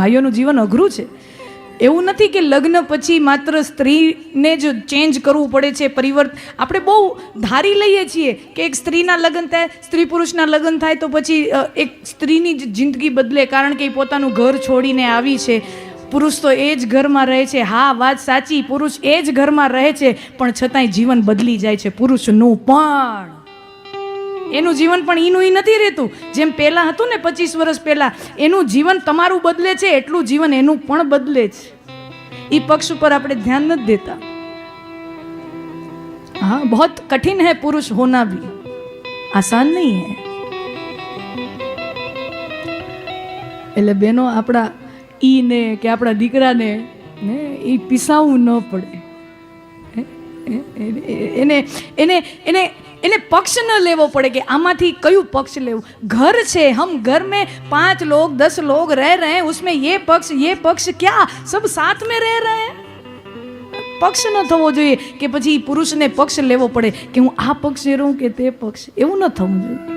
ભાઈઓનું જીવન અઘરું છે. એવું નથી કે લગ્ન પછી માત્ર સ્ત્રીને જ ચેન્જ કરવું પડે છે પરિવર્તન આપણે બહુ ધારી લઈએ છીએ કે એક સ્ત્રીના લગ્ન થાય, સ્ત્રી પુરુષના લગ્ન થાય તો પછી એક સ્ત્રીની જ જિંદગી બદલે કારણ કે એ પોતાનું ઘર છોડીને આવી છે. પુરુષ તો એ જ ઘરમાં રહે છે. હા, વાત સાચી, પુરુષ એ જ ઘરમાં રહે છે, પણ છતાંય જીવન બદલી જાય છે પુરુષનું પણ. એનું જીવન પણ એનું એ નથી રહેતું. જેમ પહેલા હતું ને પચીસ વર્ષ પહેલા, એનું જીવન તમારું બદલે છે, એટલું જીવન એનું પણ બદલે છે. એ પક્ષ ઉપર આપણે ધ્યાન નથી દેતા. હા બહુ કઠિન હે પુરુષ હોના ભી. આસાન નહીં હે. એટલે બેનો આપણા ઈને કે આપણા દીકરાને ને એ પીસાવું ન પડે. એને એને એને એને પક્ષ ન લેવો પડે કે આમાંથી કયું પક્ષ લેવું ઘર છે હમ ઘર में पांच लोग दस लोग रह रहे हैं उसमें ये पक्ष ये पक्ष क्या सब साथ में रह रहे हैं પક્ષ ન થવો જોઈએ કે પછી પુરુષને પક્ષ લેવો પડે કે હું આ પક્ષે રહું કે તે પક્ષ એવું ન થવું જોઈએ